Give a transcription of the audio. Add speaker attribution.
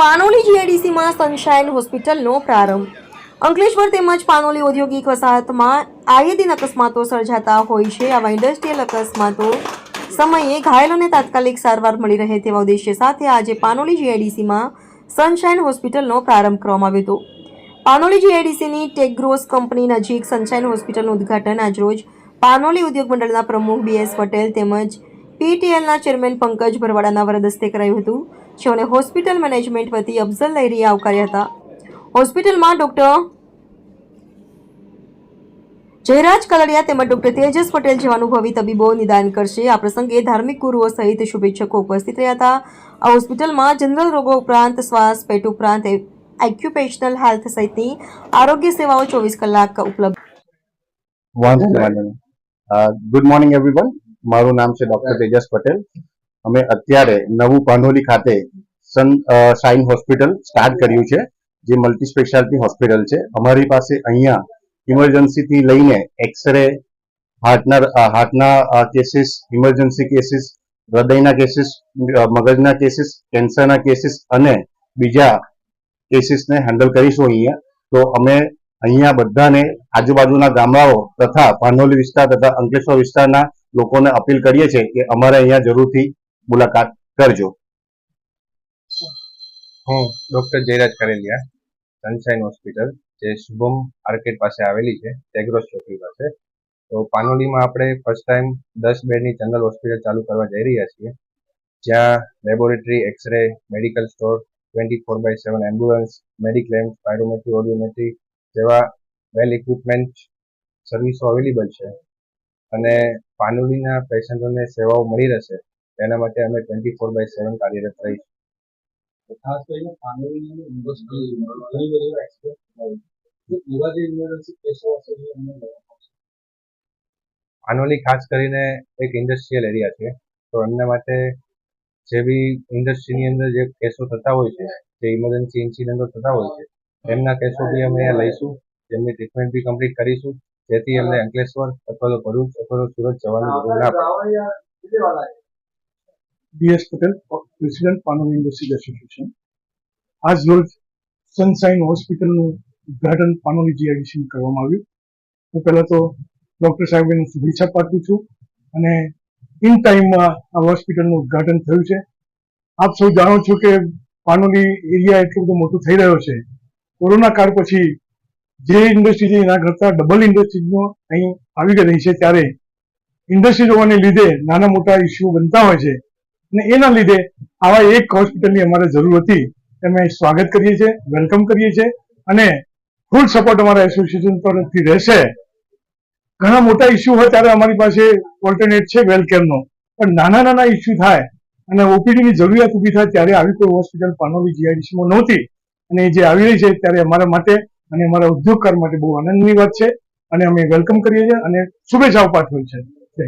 Speaker 1: Panoli જીઆઈડીસીમાં sunshine હોસ્પિટલનો પ્રારંભ. અંકલેશ્વર તેમજ પાનોલી ઔદ્યોગિક વસાહતમાં આયે દિન અકસ્માતો સર્જાતા હોય છે. આવા ઇન્ડસ્ટ્રીયલ અકસ્માતો સમયે ઘાયલોને તાત્કાલિક સારવાર મળી રહે તેવા ઉદ્દેશ્ય સાથે આજે પાનોલી જીઆઈડીસીમાં સનશાઇન હોસ્પિટલનો પ્રારંભ કરવામાં આવ્યો હતો. પાનોલી જીઆઈડીસીની ટેકગ્રોસ કંપની નજીક સનશાઇન હોસ્પિટલનું ઉદ્ઘાટન આજરોજ પાનોલી ઉદ્યોગ મંડળના પ્રમુખ બી એસ પટેલ તેમજ પીટીએલના ચેરમેન પંકજ ભરવાડાના વરદસ્તે કરાયું હતું. જેઓને હોસ્પિટલ મેનેજમેન્ટ વતી અફઝલ લહેરીએ આવકાર્યા હતા. હોસ્પિટલમાં ડૉક્ટર જયરાજ કલડિયા તેમજ ડૉક્ટર તેજસ પટેલ જેવા અનુભવી તબીબો નિદાન કરશે. આ પ્રસંગે ધાર્મિક ગુરુઓ સહિત શુભેચ્છકો ઉપસ્થિત રહ્યા હતા. આ હોસ્પિટલમાં જનરલ રોગો ઉપરાંત શ્વાસ, પેટ ઉપરાંત એક્યુપેશનલ હેલ્થ સહિતની આરોગ્ય સેવાઓ ચોવીસ કલાક ઉપલબ્ધ
Speaker 2: ગુડ મોર્નિંગ એવરીવન મારું નામ છે ડોક્ટર તેજસ પટેલ. અમે અત્યારે નવું પાંડોલી ખાતે સન સાઇન હોસ્પિટલ સ્ટાર્ટ કર્યું છે, જે મલ્ટી સ્પેશિયાલિટી હોસ્પિટલ છે. અમારી પાસે અહીંયા ઇમરજન્સીથી લઈને એક્સરે, હાર્ટના હાર્ટના કેસીસ, ઇમરજન્સી કેસીસ, હૃદયના કેસીસ મગજના કેસીસ, કેન્સરના કેસીસ અને બીજા કેસીસને હેન્ડલ કરીશું અહીંયા. તો અમે અહીંયા બધાને આજુબાજુના ગામડાઓ તથા ભાનોલી વિસ્તાર તથા અંકલેશ્વર વિસ્તારના લોકોને અપીલ કરીએ છીએ કે અમારે અહીંયા જરૂરથી મુલાકાત કરજો.
Speaker 3: હું doctor Jayraj Karelia, Sunshine hospital, જે શુભમ આર્કેટ પાસે આવેલી છે, ટેગ્રોસ ચોકડી પાસે તો પાનોલીમાં આપણે ફર્સ્ટ ટાઈમ દસ બેડની જનરલ હોસ્પિટલ ચાલુ કરવા જઈ રહ્યા છીએ. જ્યાં laboratory, xray, medical store twenty four by seven ambulance mediclaim spirometry audiometry જેવા વેલ ઇક્વિપમેન્ટ સર્વિસો અવેલેબલ છે. અને પાનોલીના પેશન્ટોને સેવાઓ મળી રહેશે. તેના માટે અમે ટ્વેન્ટી ફોર બાય સેવન કાર્યરત રહીશું.
Speaker 4: ખાસ કરીને પાનોલીની ઇન્ડસ્ટ્રી ઘણી બધી એક્સપર્ટ છે. એવા જે ઇમરજન્સી કેસો હશે એ અમને આવશે
Speaker 3: ખાસ કરીને એક ઇન્ડસ્ટ્રીયલ એરિયા છે. તો એમના માટે જે બી ઇન્ડસ્ટ્રીની અંદર જે કેસો થતા હોય છે જે ઇમરજન્સી ઇન્સિડન્ટો થતા હોય છે એમના કેસો બી અમે અહીંયા લઈશું. તેમની ટ્રીટમેન્ટ બી કમ્પ્લીટ કરીશું. જેથી એમને અંકલેશ્વર અથવા તો ભરૂચ અથવા તો સુરત જવાની જરૂર ના પડે.
Speaker 5: D S Patel president Panoli industries association આજ રોજ સનશાઇન હોસ્પિટલનું ઉદ્ઘાટન પાનોલી જીઆઈડીસી કરવામાં આવ્યું. હું પહેલા તો ડોક્ટર સાહેબને શુભેચ્છા પાઠવું છું અને ઇન ટાઈમમાં આ હોસ્પિટલનું ઉદ્ઘાટન થયું છે. આપ સૌ જાણો છો કે પાનોલી એરિયા એટલો બધો મોટો થઈ રહ્યો છે. કોરોના કાળ પછી જે ઇન્ડસ્ટ્રી છે એના કરતાં ડબલ ઇન્ડસ્ટ્રીઝનો અહીં આવી રહી છે ત્યારે ઇન્ડસ્ટ્રીઝ હોવાને લીધે નાના મોટા ઇસ્યુ બનતા હોય છે. અને એના લીધે આવા એક હોસ્પિટલની અમારે જરૂર હતી અમે સ્વાગત કરીએ છીએ, વેલકમ કરીએ છીએ અને ફૂલ સપોર્ટ અમારા એસોસિએશન તરફથી રહેશે. ઘણા મોટા ઇસ્યુ હોય ત્યારે અમારી પાસે ઓલ્ટરનેટ છે વેલકેરનો પણ નાના નાના ઇસ્યુ થાય અને ઓપીડીની જરૂરિયાત ઊભી થાય ત્યારે આવી કોઈ હોસ્પિટલ પાનોલી જીઆઈડીસીમાં નહોતી. અને જે આવી રહી છે ત્યારે અમારા માટે અને અમારા ઉદ્યોગકાર માટે બહુ આનંદની વાત છે. અને અમે વેલકમ કરીએ છીએ અને શુભેચ્છાઓ પાઠવીએ છીએ. જય